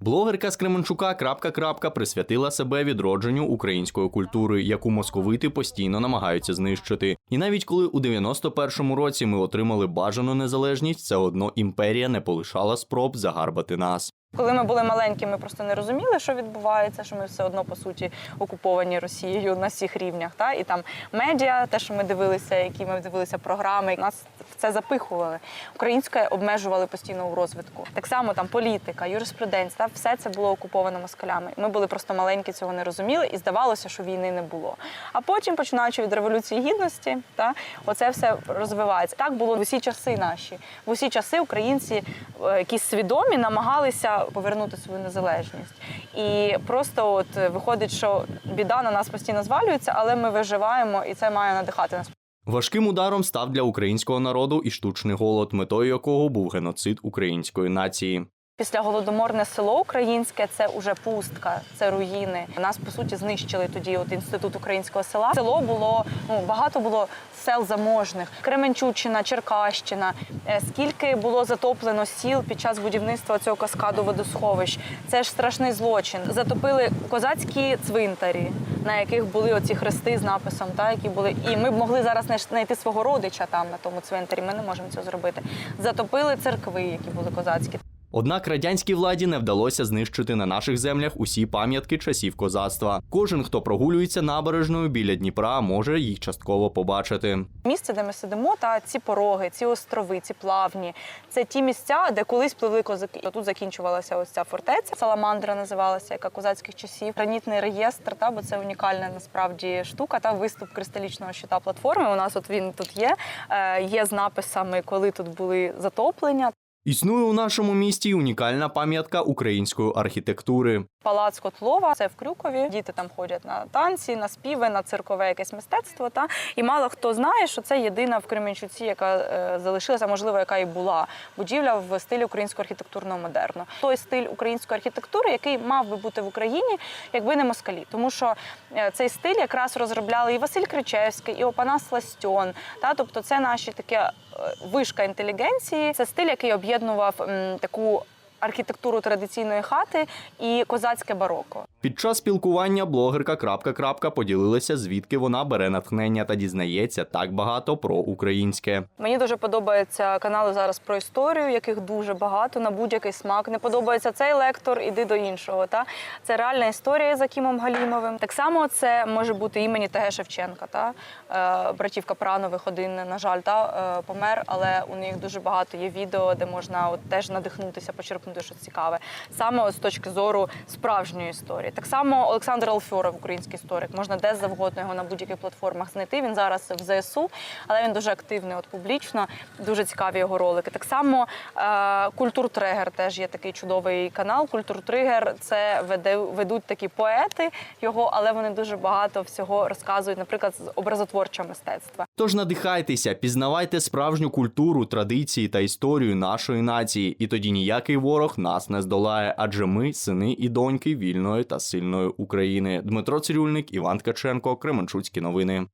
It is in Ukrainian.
Блогерка з Кременчука крапка крапка присвятила себе відродженню української культури, яку московити постійно намагаються знищити. І навіть коли у 91-му році ми отримали бажану незалежність, все одно імперія не полишала спроб загарбати нас. Коли ми були маленькі, ми просто не розуміли, що відбувається, що ми все одно по суті окуповані Росією на всіх рівнях. Та і там медіа, те, що ми дивилися, які ми дивилися програми, нас в це запихували. Українське обмежували постійно у розвитку. Так само там політика, юриспруденція, все це було окуповано москалями. Ми були просто маленькі, цього не розуміли, і здавалося, що війни не було. А потім, починаючи від революції гідності, та оце все розвивається. Так було в усі часи наші. В усі часи українці, е, якісь свідомі, намагалися повернути свою незалежність. І просто от е, виходить, що біда на нас постійно звалюється, але ми виживаємо, і це має надихати нас. Важким ударом став для українського народу і штучний голод, метою якого був геноцид української нації. Після голодоморне село українське це уже пустка, це руїни. Нас по суті знищили тоді. От інститут українського села. Село було ну багато було сел заможних. Кременчуччина, Черкащина. Е, Скільки було затоплено сіл під час будівництва цього каскаду водосховищ? Це ж страшний злочин. Затопили козацькі цвинтарі, на яких були оці хрести з написом, та які були. І ми б могли зараз не знайти свого родича там на тому цвинтарі. Ми не можемо цього зробити. Затопили церкви, які були козацькі. Однак радянській владі не вдалося знищити на наших землях усі пам'ятки часів козацтва. Кожен, хто прогулюється набережною біля Дніпра, може їх частково побачити. Місце, де ми сидимо, та ці пороги, ці острови, ці плавні. Це ті місця, де колись пливли козаки. Тут закінчувалася ось ця фортеця. Саламандра називалася, яка козацьких часів. Гранітний реєстр, та бо це унікальна насправді штука. Та виступ кристалічного щита платформи. У нас от він тут є. Е, є з написами, коли тут були затоплення. Існує у нашому місті унікальна пам'ятка української архітектури. Палац Котлова, це в Крюкові. Діти там ходять на танці, на співи, на циркове якесь мистецтво. Та і мало хто знає, що це єдина в Кременчуці, яка е, залишилася, можливо, яка і була будівля в стилі українського архітектурного модерну. Той стиль української архітектури, який мав би бути в Україні, якби не москалі. Тому що е, цей стиль якраз розробляли і Василь Кричевський, і Опанас Ластьон. Та тобто, це наші таке вишка інтелігенції. Це стиль, який об'єднував таку архітектуру традиційної хати і козацьке бароко. Під час спілкування блогерка крапка крапка поділилася, звідки вона бере натхнення та дізнається так багато про українське. Мені дуже подобаються канали зараз про історію, яких дуже багато на будь-який смак. Не подобається цей лектор, іди до іншого. Та це реальна історія за Кімом Галімовим. Так само це може бути імені Т.Г. Шевченка. Та е, братів Капранових один, на жаль, та е, помер, але у них дуже багато є відео, де можна от теж надихнутися, почерпнути щось цікаве. Саме з точки зору справжньої історії. Так само Олександр Алфьоров, український історик, можна де завгодно його на будь-яких платформах знайти. Він зараз в ЗСУ, але він дуже активний, от публічно, дуже цікаві його ролики. Так само е, Культур Тригер теж є такий чудовий канал. Культур Тригер це веде, ведуть такі поети його, але вони дуже багато всього розказують, наприклад, з образотворчого мистецтва. Тож надихайтеся, пізнавайте справжню культуру, традиції та історію нашої нації, і тоді ніякий ворог нас не здолає, адже ми сини і доньки вільної та сильної України. Дмитро Цирюльник, Іван Ткаченко, Кременчуцькі новини.